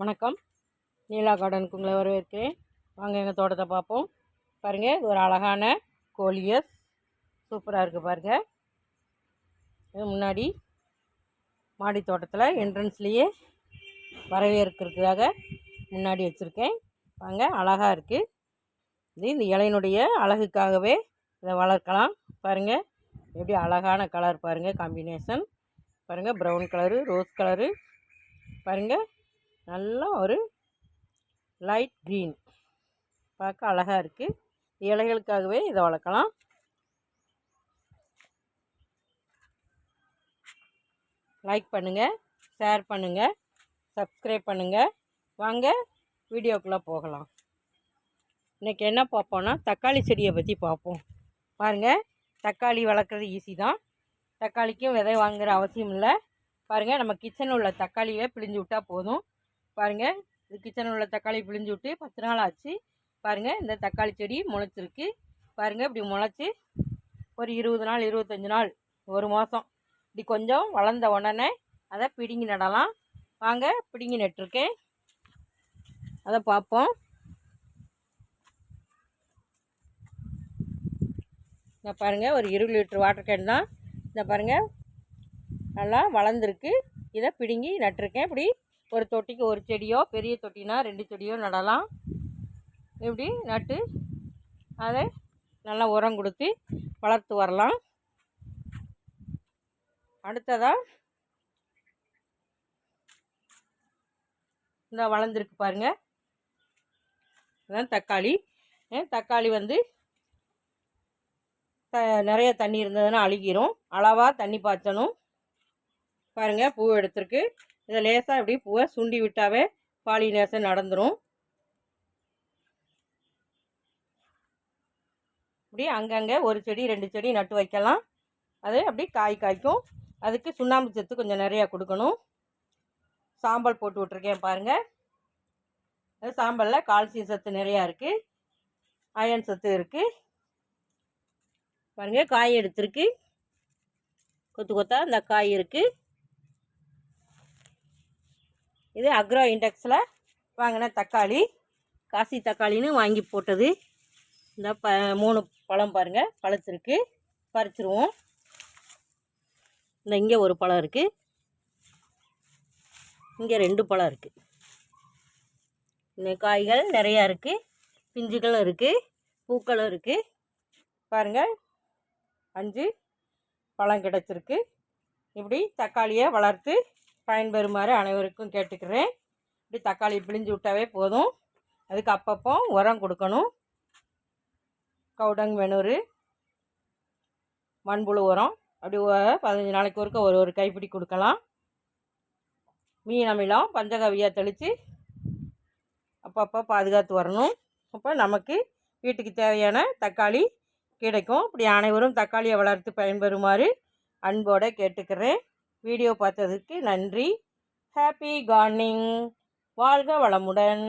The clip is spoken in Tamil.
வணக்கம். நீலா கார்டனுக்கு உங்களை வரவேற்கிறேன். வாங்க எங்கள் தோட்டத்தை பார்ப்போம். பாருங்கள் இது ஒரு அழகான கோலியஸ் சூப்பராக இருக்குது பாருங்கள் இது முன்னாடி மாடி தோட்டத்தில் என்ட்ரன்ஸ்லேயே வரவேற்கிறதுக்காக முன்னாடி வச்சுருக்கேன். வாங்க அழகாக இருக்குது இது இந்த இலையினுடைய அழகுக்காகவே இதை வளர்க்கலாம். பாருங்கள் எப்படி அழகான கலர் பாருங்கள் காம்பினேஷன் பாருங்கள் ப்ரௌன் கலரு ரோஸ் கலரு பாருங்கள் நல்லா ஒரு லைட் க்ரீன் பார்க்க அழகாக இருக்குது இலைகளுக்காகவே இதை வளர்க்கலாம். லைக் பண்ணுங்கள் ஷேர் பண்ணுங்கள் சப்ஸ்கிரைப் பண்ணுங்கள் வாங்க வீடியோக்குள்ளே போகலாம். இன்றைக்கி என்ன பார்ப்போன்னா தக்காளி செடியை பற்றி பார்ப்போம். பாருங்கள் தக்காளி வளர்க்குறது ஈஸி தான். தக்காளிக்கும் விதை வாங்குகிற அவசியம் இல்லை. பாருங்கள் நம்ம கிச்சனில் உள்ள தக்காளியை பிழிஞ்சு விட்டால் போதும். பாருங்கள் இது கிச்சனில் உள்ள தக்காளி பிழிஞ்சு விட்டு பத்து நாள் ஆச்சு. பாருங்கள் இந்த தக்காளி செடி முளைச்சிருக்கு. பாருங்கள் இப்படி முளைச்சி ஒரு இருபது நாள் இருபத்தஞ்சி நாள் ஒரு மாதம் இப்படி கொஞ்சம் வளர்ந்த உடனே அதை பிடுங்கி நடலாம். வாங்க பிடுங்கி நட்டுருக்கேன். அதை பார்ப்போம். இந்த பாருங்கள் ஒரு இருபது லிட்டர் வாட்டர் கேன் தான். இந்த பாருங்கள் நல்லா வளர்ந்துருக்கு. இதை பிடுங்கி நட்டிருக்கேன். இப்படி ஒரு தொட்டிக்கு ஒரு செடியோ பெரிய தொட்டினா ரெண்டு செடியோ நடலாம். இப்படி நட்டு அதை நல்லா உரம் கொடுத்து வளர்த்து வரலாம். அடுத்ததாக இந்த வளர்ந்துருக்கு பாருங்கள் இதுதான் தக்காளி. தக்காளி வந்து த நிறைய தண்ணி இருந்ததுன்னா அழுகிரும். அளவாக தண்ணி பாய்ச்சணும். பாருங்கள் பூ எடுத்துருக்கு. இதை லேசாக இப்படி பூவை சுண்டி விட்டாவே பாலினேஷன் நடந்துடும் இப்படி அங்கங்கே ஒரு செடி ரெண்டு செடி நட்டு வைக்கலாம். அது அப்படி காய் காய்க்கும். அதுக்கு சுண்ணாம்பு சத்து கொஞ்சம் நிறையா கொடுக்கணும். சாம்பல் போட்டு விட்ருக்கேன் பாருங்கள் அது சாம்பலில் கால்சியம் சத்து நிறையா இருக்குது அயன் சத்து இருக்குது பாருங்கள் காய் எடுத்துருக்கு. கொத்து கொத்தா இந்த காய் இருக்குது இது அக்ரோ இண்டெக்ஸில் வாங்கின தக்காளி. காசி தக்காளின்னு வாங்கி போட்டது. இந்த ப மூணு பழம் பாருங்கள் பழத்திருக்கு பறிச்சிருவோம். இந்த இங்கே ஒரு பழம் இருக்குது இங்கே ரெண்டு பழம் இருக்குது இந்த காய்கள் நிறையா இருக்குது பிஞ்சுகளும் இருக்குது பூக்களும் இருக்குது பாருங்கள் அஞ்சு பழம் கிடச்சிருக்கு. இப்படி தக்காளியை வளர்த்து பயன்பெறுமாறு அனைவருக்கும் கேட்டுக்கிறேன். இப்படி தக்காளி பிழிஞ்சு விட்டாவே போதும். அதுக்கு அப்பப்போ உரம் கொடுக்கணும். கவுடங் மெனூர் மண்புழு உரம். அப்படி பதினஞ்சு நாளைக்கு ஒருக்க ஒரு ஒரு கைப்பிடி கொடுக்கலாம். மீன் அமிலம் பஞ்சகவியாக தெளித்து அப்பப்போ பாதுகாத்து வரணும். அப்போ நமக்கு வீட்டுக்கு தேவையான தக்காளி கிடைக்கும். இப்படி அனைவரும் தக்காளியை வளர்த்து பயன்பெறுமாறு அன்போடு கேட்டுக்கிறேன். வீடியோ பார்த்ததுக்கு நன்றி. ஹாப்பி கார்னிங் வாழ்க வளமுடன்.